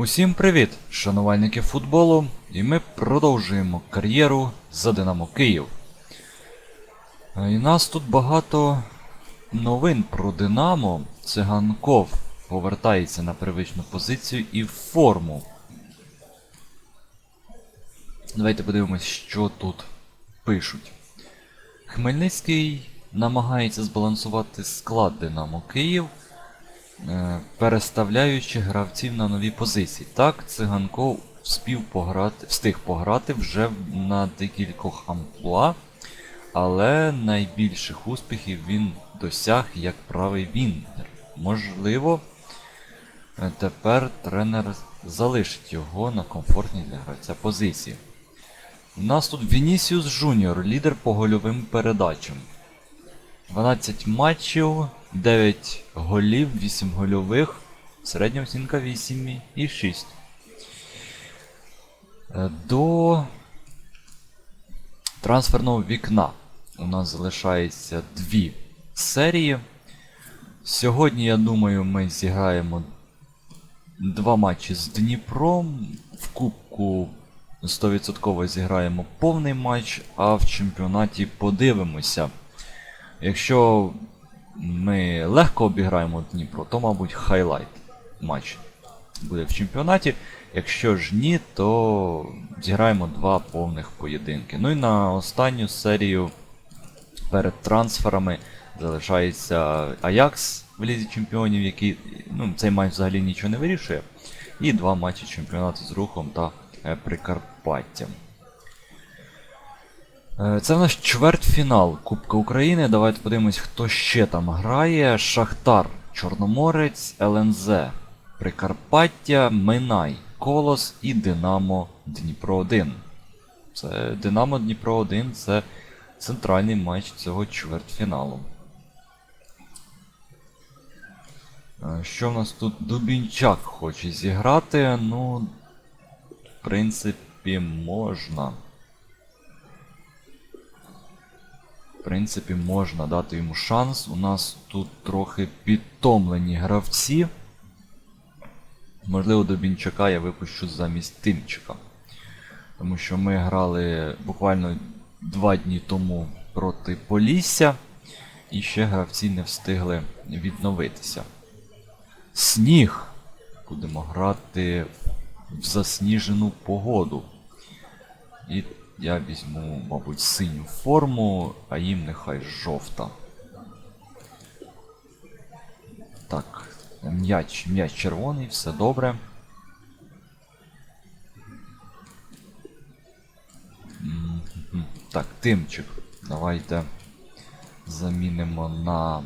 Усім привіт, шанувальники футболу, і ми продовжуємо кар'єру за Динамо Київ. Е, І нас тут багато новин про Динамо. Циганков повертається на привичну позицію і в форму. Давайте подивимось, що тут пишуть. Хмельницький намагається збалансувати склад Динамо Київ, переставляючи гравців на нові позиції. Так, Циганков вспів пограти, встиг пограти вже на декількох амплуа, але найбільших успіхів він досяг як правий вінгер. Можливо, е, тепер тренер залишить його на комфортній для гравця позиції. У нас тут Вінісіус Жуніор, лідер по гольовим передачам. 12 матчів, 9 голів, 8 гольових, середня оцінка 8,6. Е, До трансферного вікна у нас залишається дві серії. Сьогодні, я думаю, ми зіграємо два матчі з Дніпром. В Кубку 100% зіграємо повний матч, а в чемпіонаті подивимося. Якщо ми легко обіграємо Дніпро, то, мабуть, хайлайт матч буде в чемпіонаті. Якщо ж ні, то зіграємо два повних поєдинки. Ну і на останню серію перед трансферами залишається Аякс в Лізі Чемпіонів, який ну, цей матч взагалі нічого не вирішує. І два матчі чемпіонату з рухом та е, Прикарпаттям. Е, Це в нас чвертьфінал Кубка України. Давайте подивимось, хто ще там грає. Шахтар, Чорноморець, ЛНЗ, Прикарпаття, Минай, Колос і Динамо Дніпро 1. Це Динамо Дніпро 1 це центральний матч цього чвертьфіналу. Е, Що в нас тут? Дубінчак хоче зіграти. Ну, в принципі, можна. В принципі, можна дати йому шанс. У нас тут трохи підтомлені гравці. Можливо, Дубінчака я випущу замість Тимчика. Тому що ми грали буквально два дні тому проти Полісся, і ще гравці не встигли відновитися. Сніг. Будемо грати в засніжену погоду. І я візьму, мабуть, синю форму, а їм нехай жовта. Так, м'яч, м'яч червоний, все добре. Так, тимчик. Давайте замінимо на.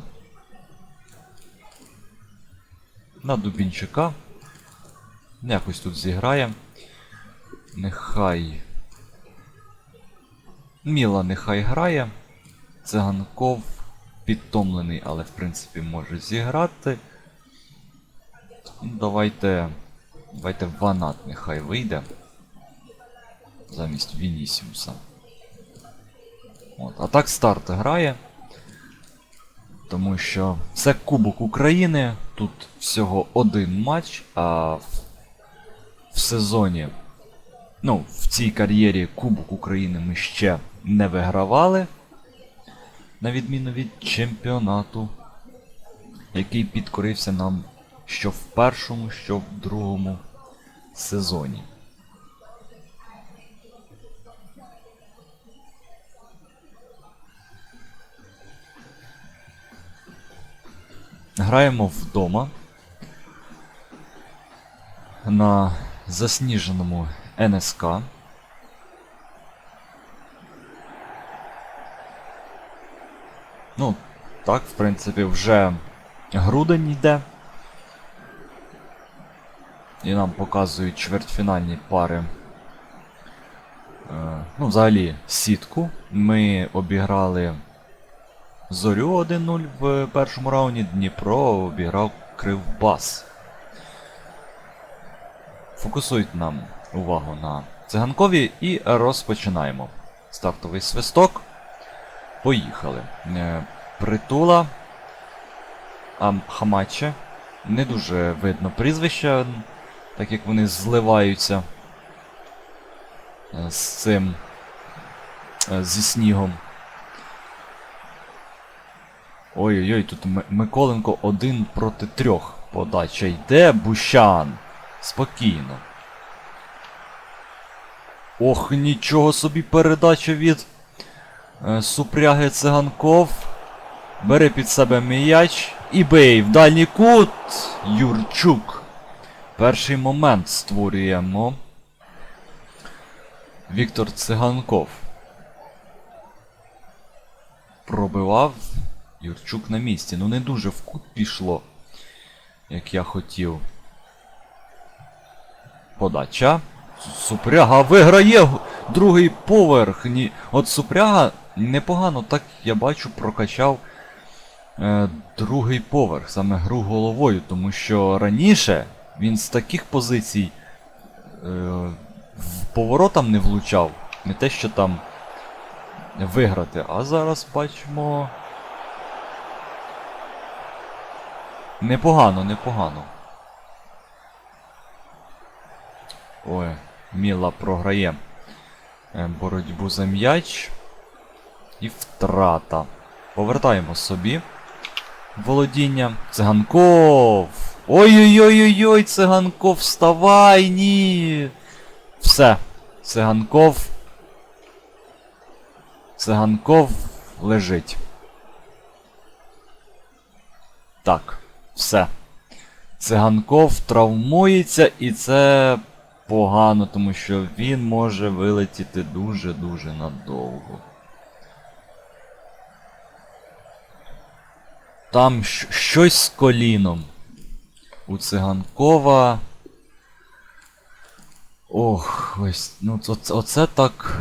На Дубінчика. Якось тут зіграє. Нехай. Міла нехай грає. Циганков підтомлений, але в принципі може зіграти. Давайте. Давайте Ванат нехай вийде. Замість Вінісіуса. От. А так старт грає. Тому що це Кубок України. Тут всього один матч, а в, в сезоні. Ну, в цій кар'єрі Кубок України ми ще не вигравали. На відміну від чемпіонату, який підкорився нам що в першому, що в другому сезоні. Граємо вдома на засніженому НСК. Ну, так, в принципі, вже грудень йде. І нам показують чвертьфінальні пари. Е, ну, взагалі, сітку. Ми обіграли Зорю 1-0 в першому раунді. Дніпро обіграв Кривбас. Фокусують нам увагу на циганкові і розпочинаємо. Стартовий свисток. Поїхали. Е, Притула. Ам, Хамаче. Не дуже видно прізвища. Так як вони зливаються е, з цим. е, зі снігом. Ой-ой-ой, тут Миколенко один проти трьох. Подача йде, Бущан. Спокійно. Ох, нічого собі передача від е, Супряги Циганков. Бери під себе м'яч і бей в дальній кут. Юрчук. Перший момент створюємо. Віктор Циганков. Пробивав. Юрчук на місці. Ну не дуже в кут пішло, як я хотів. Подача. Супряга виграє другий поверх. Ні. От Супряга непогано, так я бачу, прокачав е, другий поверх, саме гру головою, тому що раніше він з таких позицій е, в поворотам не влучав. Не те, що там виграти. А зараз бачимо. Непогано, непогано. Ой, Міла програє е, боротьбу за м'яч. І втрата. Повертаємо собі володіння. Циганков! Ой-ой-ой-ой-ой, циганков, вставай, ні! Все. Циганков. Циганков лежить. Так, все. Циганков травмується, і це погано, тому що він може вилетіти дуже-дуже надовго. Там щось з коліном. У циганкова. Ох, ось, ну оце, оце так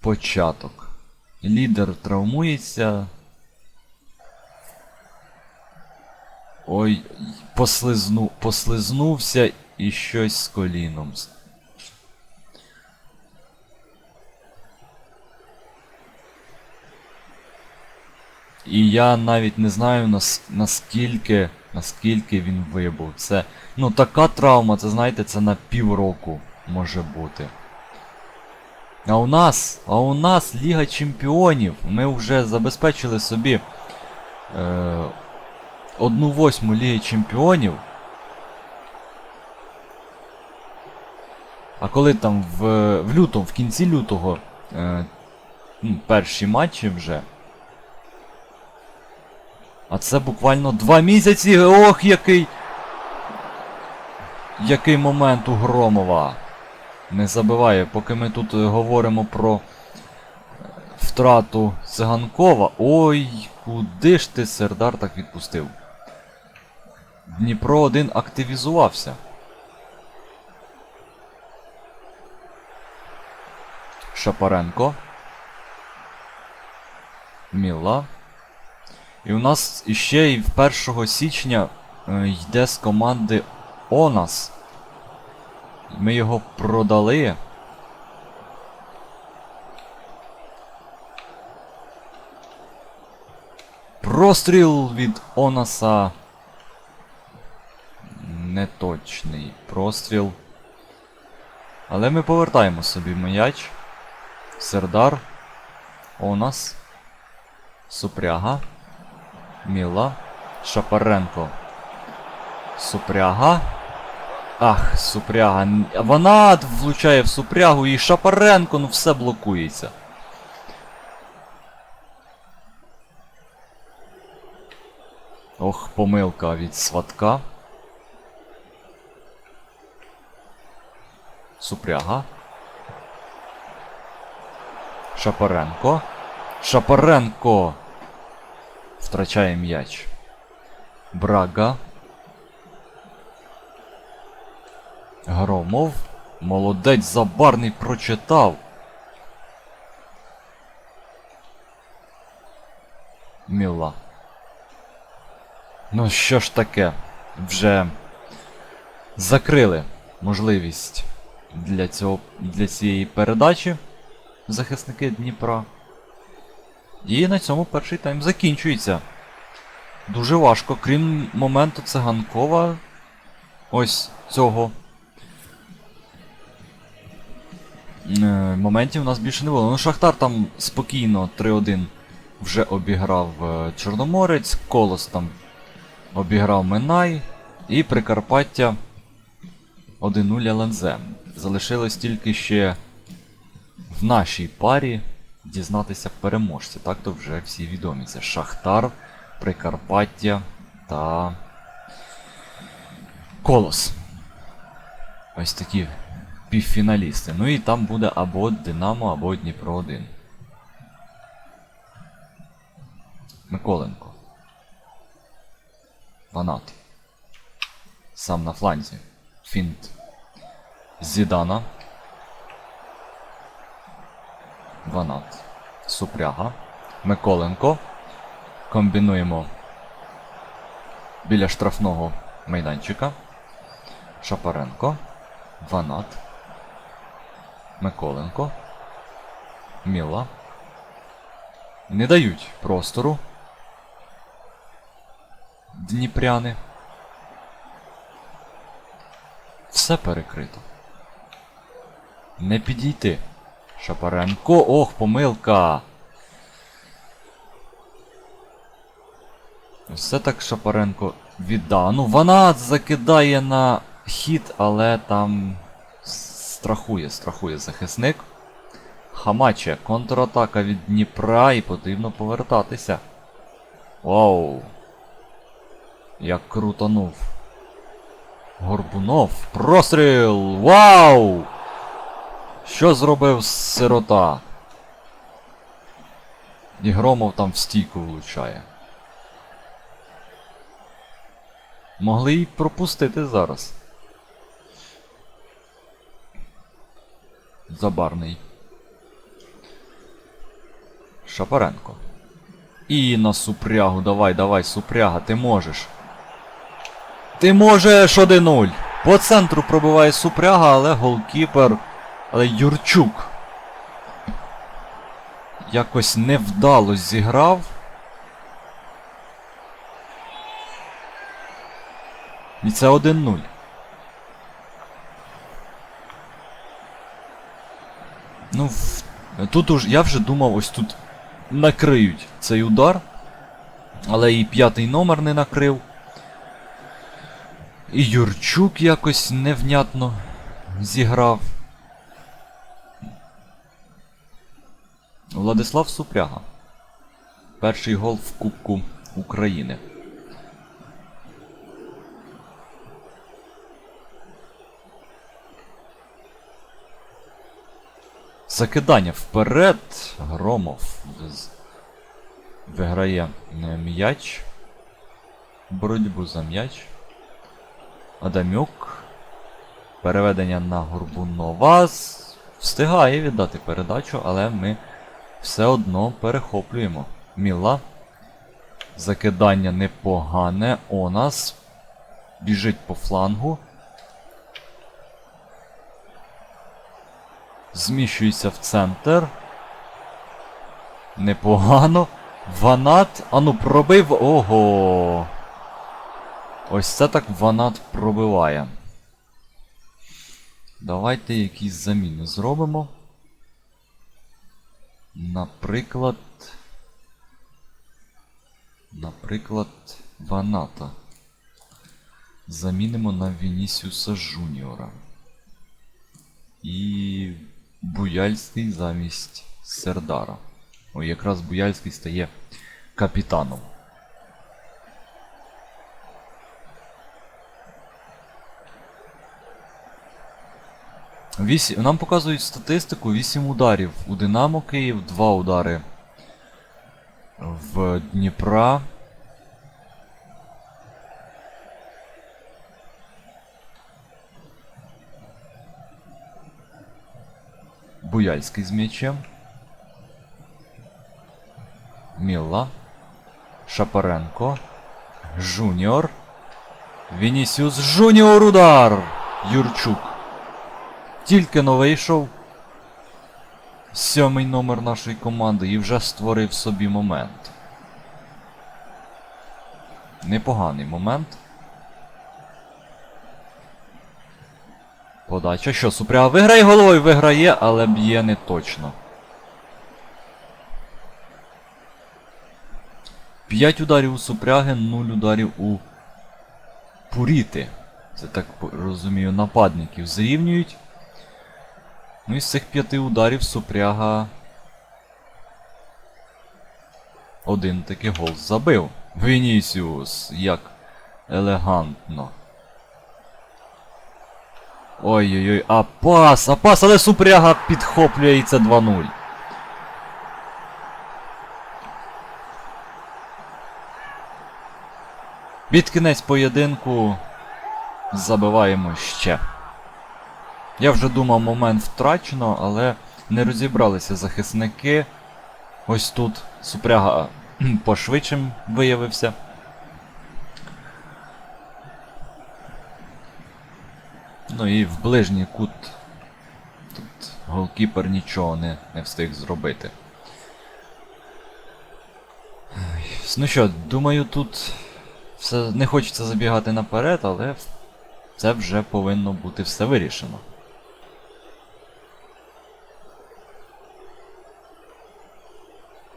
початок. Лідер травмується. Ой, послизну, послизнувся і щось з коліном. І я навіть не знаю нас, наскільки, наскільки він вибув. Це. Ну така травма, це знаєте, це на півроку може бути. А у нас, а у нас Ліга Чемпіонів. Ми вже забезпечили собі е, одну восьму Ліги Чемпіонів. А коли там в, в лютому, в кінці лютого е, перші матчі вже. А це буквально два місяці. Ох, який. Який момент у Громова. Не забиває, поки ми тут е, говоримо про е, втрату Циганкова. Ой, куди ж ти Сердар так відпустив? Дніпро 1 активізувався. Шапаренко. Міла. І у нас іще і 1 січня е, йде з команди Онас. Ми його продали. Простріл від Онаса. Неточний простріл. Але ми повертаємо собі м'яч. Сердар. Онас. Супряга. Міла. Шапаренко. Супряга. Ах, Супряга. Вона влучає в Супрягу і Шапаренко, ну все блокується. Ох, помилка від сватка. Супряга. Шапаренко. Шапаренко. Втрачає м'яч. Брага. Громов. Молодець забарний прочитав. Міла. Ну що ж таке? Вже закрили можливість для цього для цієї передачі захисники Дніпра. І на цьому перший тайм закінчується. Дуже важко, крім моменту циганкова. Ось цього. Е, моментів у нас більше не було. Ну, Шахтар там спокійно 3-1 вже обіграв е, Чорноморець, Колос там обіграв Минай і Прикарпаття 1-0 ЛНЗ. Залишилось тільки ще в нашій парі дізнатися переможця. Так то вже всі відомі. Це Шахтар, Прикарпаття та Колос. Ось такі півфіналісти. Ну і там буде або Динамо, або Дніпро 1. Миколенко. Ванат. Сам на фланзі. Фінт. Зідана. Ванат. Супряга. Миколенко. Комбінуємо біля штрафного майданчика. Шапаренко. Ванат. Миколенко. Міла. Не дають простору. Дніпряни. Все перекрито. Не підійти. Шапаренко. Ох, помилка. Все так Шапаренко віддав. Ну, Ванат закидає на хід, але там страхує, страхує захисник. Хамаче, контратака від Дніпра і потрібно повертатися. Вау. Як крутанув. Горбунов. Простріл! Вау! Що зробив сирота? І Громов там в стійку влучає. Могли й пропустити зараз. Забарний. Шапаренко. І на супрягу. Давай, давай, супряга, ти можеш. Ти можеш 1-0. По центру пробиває супряга, але голкіпер. Але Юрчук. Якось невдало зіграв. І це 1-0. Ну, тут уж я вже думав, ось тут накриють цей удар. Але і п'ятий номер не накрив. І Юрчук якось невнятно зіграв. Владислав Супряга. Перший гол в Кубку України. Закидання вперед. Громов виграє е, м'яч. Боротьбу за м'яч. Адамюк. Переведення на Горбунова. Встигає віддати передачу, але ми все одно перехоплюємо. Міла. Закидання непогане. Онас. Біжить по флангу. Зміщується в центр. Непогано. Ванат. Ану, пробив. Ого. Ось це так Ванат пробиває. Давайте якісь заміни зробимо. Наприклад. Наприклад, Ваната. Замінимо на Вінісіуса Жуніора. І Буяльський замість Сердара. Ой, якраз Буяльський стає капітаном. Вісі... Нам показують статистику 8 ударів у Динамо Київ, 2 удари в Дніпра. Буяльський з м'ячем. Мілла. Шапаренко. Жуніор. Вінісіус Жуніор удар! Юрчук. Тільки но вийшов. Сьомий номер нашої команди і вже створив собі момент. Непоганий момент. Подача. Що, Супряга виграє головою, виграє, але б'є не точно. 5 ударів у Супряги, 0 ударів у Пуріти. Це так розумію, нападників зрівнюють. Ну і з цих п'яти ударів Супряга. Один такий гол забив. Вінісіус, як елегантно. Ой-ой-ой, а пас, а пас, але Супряга підхоплює і це 2-0. Під кінець поєдинку забиваємо ще. Я вже думав, момент втрачено, але не розібралися захисники. Ось тут Супряга пошвидшим виявився. Ну і в ближній кут тут голкіпер нічого не, не встиг зробити. Ну що, думаю, тут все не хочеться забігати наперед, але це вже повинно бути все вирішено.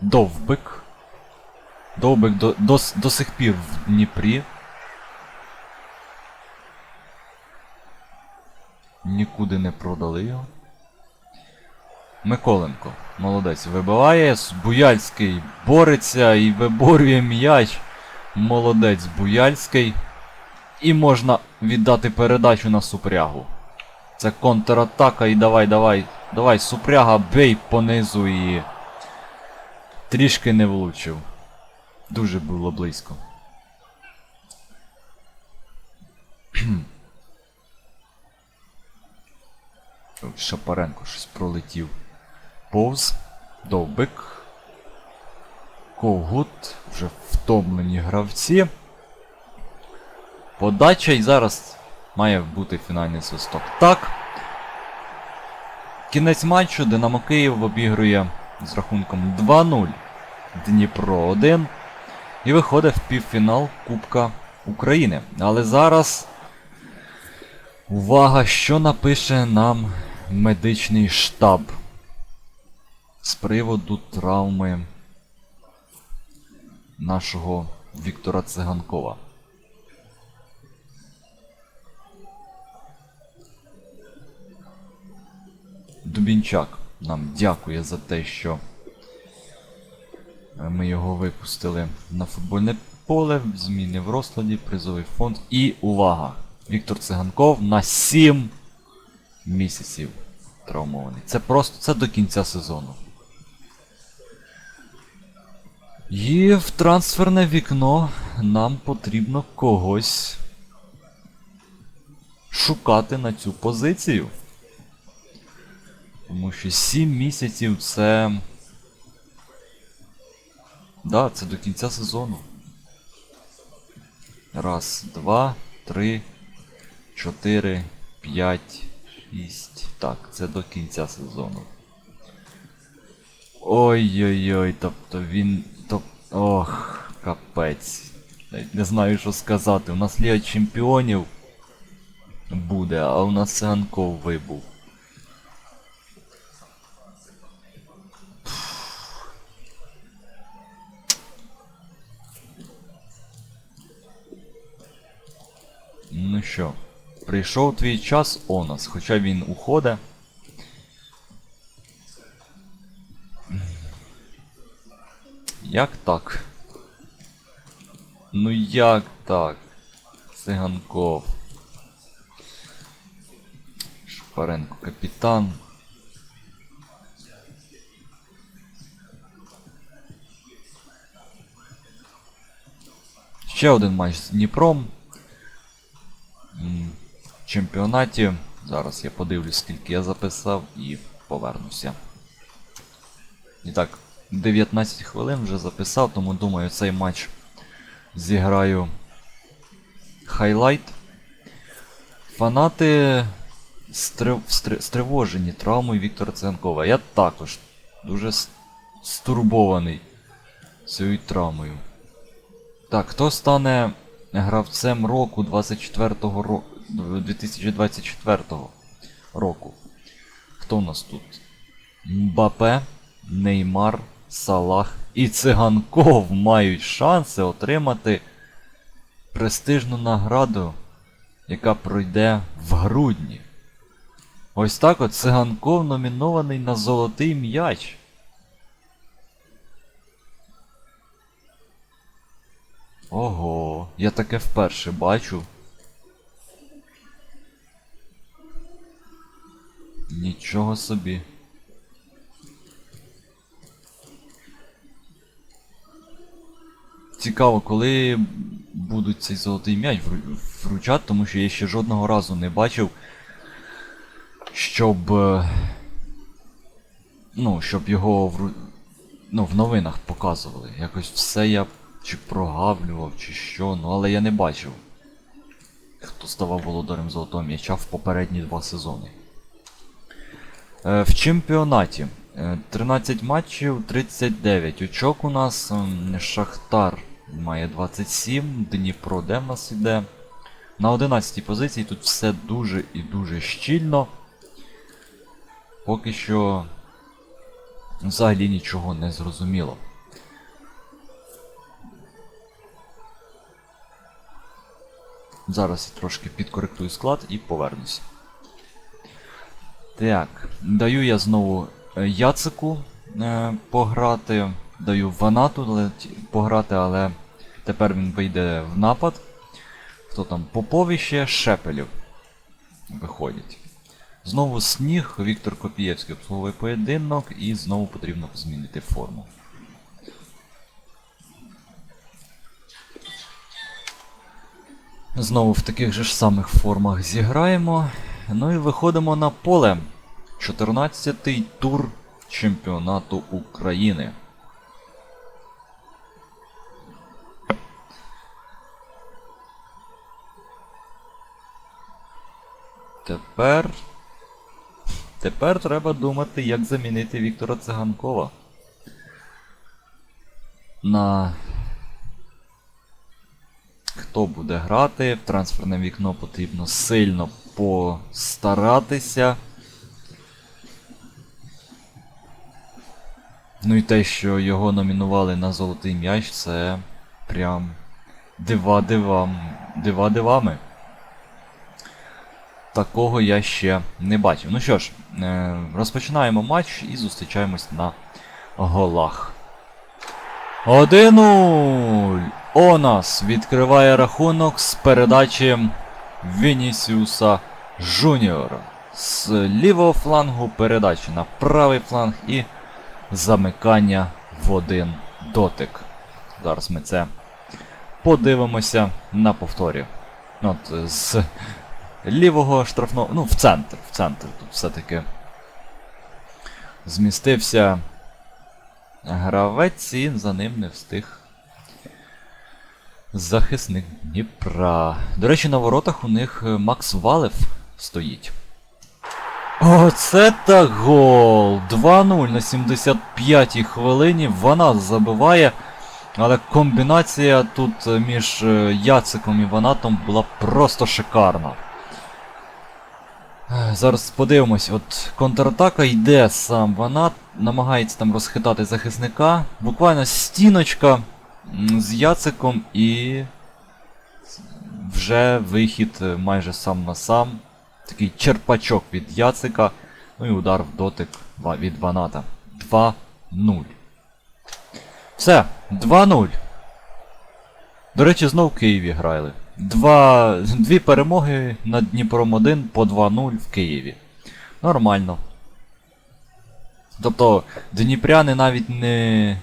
Довбик. Довбик до, до, до сих пір в Дніпрі. Нікуди не продали його. Миколенко. Молодець. Вибиває. Буяльський бореться і виборює м'яч. Молодець Буяльський. І можна віддати передачу на супрягу. Це контратака і давай, давай. Давай, супряга, бей понизу і. Трішки не влучив. Дуже було близько. Шапаренко щось пролетів. Повз. Довбик. Ковгут. Вже втомлені гравці. Подача і зараз має бути фінальний свисток. Так. Кінець матчу Динамо Київ обігрує з рахунком 2-0 Дніпро 1 і виходить в півфінал Кубка України. Але зараз увага, що напише нам медичний штаб з приводу травми нашого Віктора Циганкова. Дубінчак нам дякує за те, що ми його випустили на футбольне поле, зміни в розкладі, призовий фонд. І увага! Віктор Циганков на 7 місяців травмований. Це просто це до кінця сезону. І в трансферне вікно нам потрібно когось шукати на цю позицію. Тому що 7 місяців це. Да, це до кінця сезону. Раз, два, три, чотири, п'ять, шість. Так, це до кінця сезону. Ой-ой-ой, тобто він. Тоб... Ох, капець. Не знаю, що сказати. У нас Ліга Чемпіонів буде, а у нас Циганков вибув. Що, прийшов твій час Онос, хоча він уходить. Як так? Ну як так? Циганков. Шпаренко капітан. Ще один матч з Дніпром. Чемпіонаті. Зараз я подивлюсь, скільки я записав і повернуся. І так, 19 хвилин вже записав, тому думаю, цей матч зіграю хайлайт. Фанати стрив... стри- стривожені травмою Віктора Ценкова. Я також дуже стурбований цією травмою. Так, хто стане гравцем року 24-го року 2024-го? року. Хто у нас тут? Мбапе, Неймар, Салах і Циганков мають шанси отримати престижну награду, яка пройде в грудні. Ось так от Циганков номінований на золотий м'яч. Ого, я таке вперше бачу. Нічого собі. Цікаво, коли будуть цей золотий м'яч вру- вручати, тому що я ще жодного разу не бачив, щоб. е, Ну, щоб його вру... ну, в новинах показували. Якось все я чи прогавлював, чи що, ну але я не бачив, хто ставав володарем золотого м'яча в попередні два сезони. Е, в чемпіонаті е, 13 матчів, 39 очок у нас. ем, Шахтар має 27, Дніпро де в нас іде. На 11 позиції тут все дуже і дуже щільно. Поки що взагалі нічого не зрозуміло. Зараз я трошки підкоректую склад і повернуся. Так, даю я знову е, Яцику е, пограти. Даю Ванату пограти, але тепер він вийде в напад. Хто там? Попові ще Шепелів виходять. Знову сніг, Віктор Копієвський обслуговує поєдинок і знову потрібно змінити форму. Знову в таких же ж самих формах зіграємо. Ну і виходимо на поле. 14-й тур чемпіонату України. Тепер. Тепер треба думати, як замінити Віктора Циганкова. На хто буде грати. В трансферне вікно потрібно сильно постаратися. Ну і те, що його номінували на золотий м'яч, це прям дива дивам. Дива дивами. Такого я ще не бачив. Ну що ж, е, розпочинаємо матч і зустрічаємось на голах. 1-0! Онас відкриває рахунок з передачі Вінісіуса Жуніора. З лівого флангу передачі на правий фланг і замикання в один дотик. Зараз ми це подивимося на повторі. От, з лівого штрафного. Ну, в центр. В центр тут все-таки змістився гравець і за ним не встиг захисник Дніпра. До речі, на воротах у них е, Макс Валев стоїть. Оце так гол! 2-0 на 75-й хвилині. Вона забиває. Але комбінація тут е, між е, Яциком і Ванатом була просто шикарна. Зараз подивимось, от контратака йде сам Ванат, намагається там розхитати захисника. Буквально стіночка з Яциком і вже вихід е, майже сам на сам. Такий черпачок від Яцика. Ну і удар в дотик від Ваната. 2-0. Все, 2-0. До речі, знов в Києві грали. Два, дві перемоги над Дніпром 1 по 2-0 в Києві. Нормально. Тобто, дніпряни навіть не.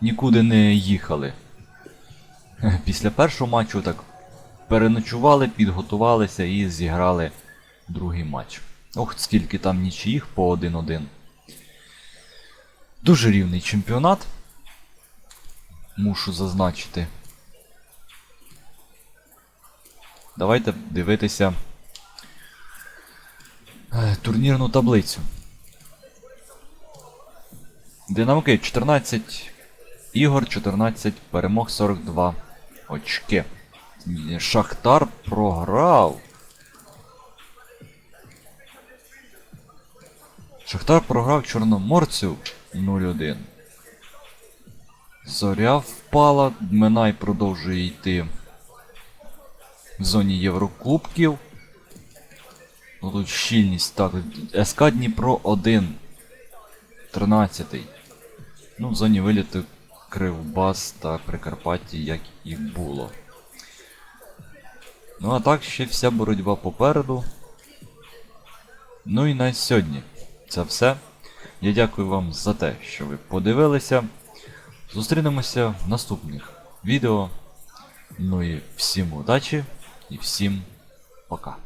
Нікуди не їхали. Після першого матчу так переночували, підготувалися і зіграли другий матч. Ох, скільки там нічиїх по 1-1. Дуже рівний чемпіонат. Мушу зазначити. Давайте дивитися е, турнірну таблицю. Динамо Київ 14 ігор, 14 перемог, 42 очки. Шахтар програв. Шахтар програв Чорноморцю 0-1. Зоря впала, Дминай продовжує йти в зоні Єврокубків. Ну, Тут щільність так. СК Дніпро 1. 13. Ну, в зоні виліту Кривбас та Прикарпаття, як і було. Ну а так ще вся боротьба попереду. Ну і на сьогодні це все. Я дякую вам за те, що ви подивилися. Зустрінемося в наступних відео. Ну і всім удачі і всім пока.